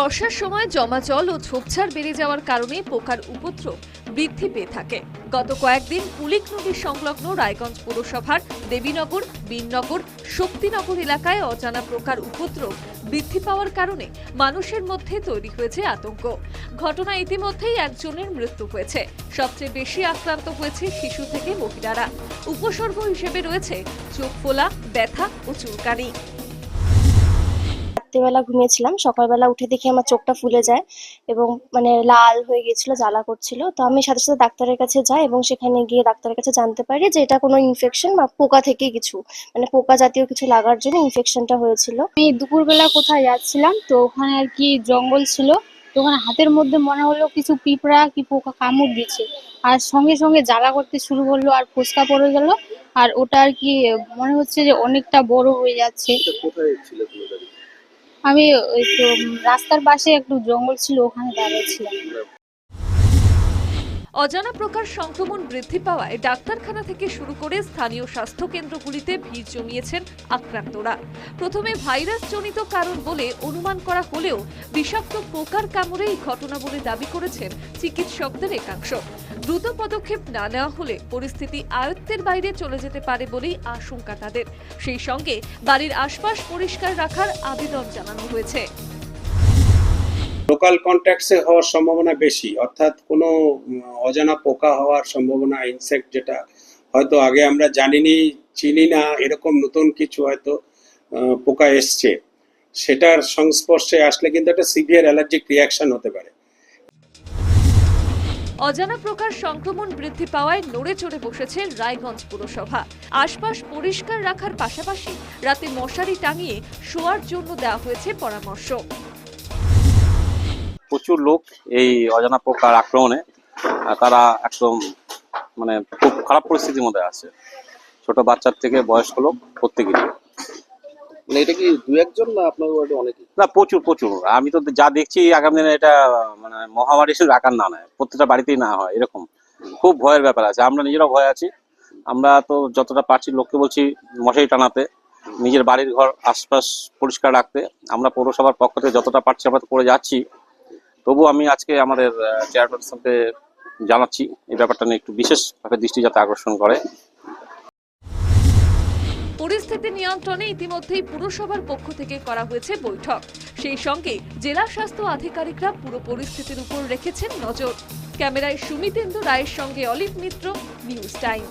বর্ষার সময় জমা জল ও ঝোপঝাড় বেড়ে যাওয়ার কারণে পোকার উপদ্রব বৃদ্ধি পেয়ে থাকে। গত কয়েকদিন কুলিক নদীর সংলগ্ন রায়গঞ্জ পৌরসভার দেবীনগর, বীরনগর, শক্তিনগর এলাকায় অজানা প্রকার উপদ্রব বৃদ্ধি পাওয়ার কারণে মানুষের মধ্যে তৈরি হয়েছে আতঙ্ক। ঘটনা ইতিমধ্যেই একজনের মৃত্যু হয়েছে। সবচেয়ে বেশি আক্রান্ত হয়েছে শিশু থেকে মহিলারা। উপসর্গ হিসেবে রয়েছে চোখ ফোলা, ব্যথা ও চুলকানি। রাত্রিবেলা ঘুমিয়েছিলাম। সকালবেলা উঠে দেখি আমার চোখটা ফুলে যায় এবং মানে লাল হয়ে গেছিল জ্বালা করছিল। তো আমি সাথে সাথে ডাক্তারের কাছে যাই এবং সেখানে গিয়ে ডাক্তারের কাছে জানতে পারি যে এটা কোনো ইনফেকশন বা পোকা থেকে কিছু মানে পোকা জাতীয় কিছু লাগার জন্য ইনফেকশনটা হয়েছিল। আমি দুপুরবেলা কোথায় যাচ্ছিলাম তো ওখানে আর কি জঙ্গল ছিল। তো ওখানে হাতের মধ্যে মনে হলো কিছু পিঁপড়া কি পোকা কামড় দিচ্ছে। আর সঙ্গে সঙ্গে জ্বালা করতে শুরু করল আর ফোসকা পড়ে গেল। আর ওটা আর কি মনে হচ্ছে যে অনেকটা বড় হয়ে যাচ্ছে। আমি ওই তো রাস্তার পাশে একটু জঙ্গল ছিল ওখানে দাঁড়িয়েছিলাম অজানা প্রকার সংক্রমণ বৃদ্ধি পাওয়ায় ডাক্তারখানা থেকে শুরু করে স্থানীয় স্বাস্থ্য কেন্দ্রগুলিতে ভিড় জমিয়েছেন আক্রান্তরা। প্রথমে ভাইরাসজনিত কারণ বলে অনুমান করা হলেও বিষাক্ত পোকার কামড়ে এই ঘটনা বলে দাবি করেছেন চিকিৎসকদের একাংশ। দ্রুত পদক্ষেপ না নেওয়া হলে পরিস্থিতি আয়ত্তের বাইরে চলে যেতে পারে বলেই আশঙ্কা তাদের। সেই সঙ্গে বাড়ির আশপাশ পরিষ্কার রাখার আবেদন জানানো হয়েছে। লোকাল কন্ট্যাক্টসে হওয়ার সম্ভাবনা বেশি, অর্থাৎ কোনো অজানা পোকা হওয়ার সম্ভাবনা ইনসেক্ট যেটা, হয়তো আগে আমরা জানিনি, চিনি না, এরকম নতুন কিছু হয়তো পোকা এসছে। সেটার সংস্পর্শে আসলে কিন্তু একটা সিভিয়ার অ্যালার্জিক রিয়াকশন হতে পারে। অজানা প্রকার সংক্রমণ বৃদ্ধি পাওয়ায় নড়ে চড়ে বসেছে রায়গঞ্জ পুরসভা। আশপাশ পরিষ্কার রাখার পাশাপাশি রাতে মশারি টাঙিয়ে শোয়ার জন্য দেওয়া হয়েছে পরামর্শ। প্রচুর লোক এই অজানা পোকার আক্রমণে তারা একদম মানে খুব খারাপ পরিস্থিতির মধ্যে আছে। ছোট বাচ্চার থেকে বয়স্ক লোক প্রত্যেকেরই। মানে এটা কি দু একজন না আপনার ওয়ার্ডে অনেকে না প্রচুর প্রচুর। আমি তো যা দেখছি আগামী দিনে এটা মানে মহামারী হিসেবে আকার না নেয় প্রত্যেকটা বাড়িতেই না হয় এরকম। খুব ভয়ের ব্যাপার আছে। আমরা নিজেরাও ভয় আছি। আমরা তো যতটা পারছি লোককে বলছি মশারি টানাতে নিজের বাড়ির ঘর আশপাশ পরিষ্কার রাখতে। আমরা পৌরসভার পক্ষ থেকে যতটা পারছি আমরা তো করে যাচ্ছি। তবু আমি আজকে আমাদের চেয়ারপারসনকে জানাচ্ছি এই ব্যাপারটা নিয়ে একটু বিশেষভাবে দৃষ্টি যাতে আকর্ষণ করে। পরিস্থিতি নিয়ন্ত্রণে ইতিমধ্যেই পুরসভার পক্ষ থেকে করা হয়েছে বৈঠক। সেই সঙ্গে জেলা স্বাস্থ্য আধিকারিকরা পুরো পরিস্থিতির উপর রেখেছেন নজর। ক্যামেরায় সুমিতেন্দু রায়ের সঙ্গে অলিভ মিত্র, নিউজ টাইম।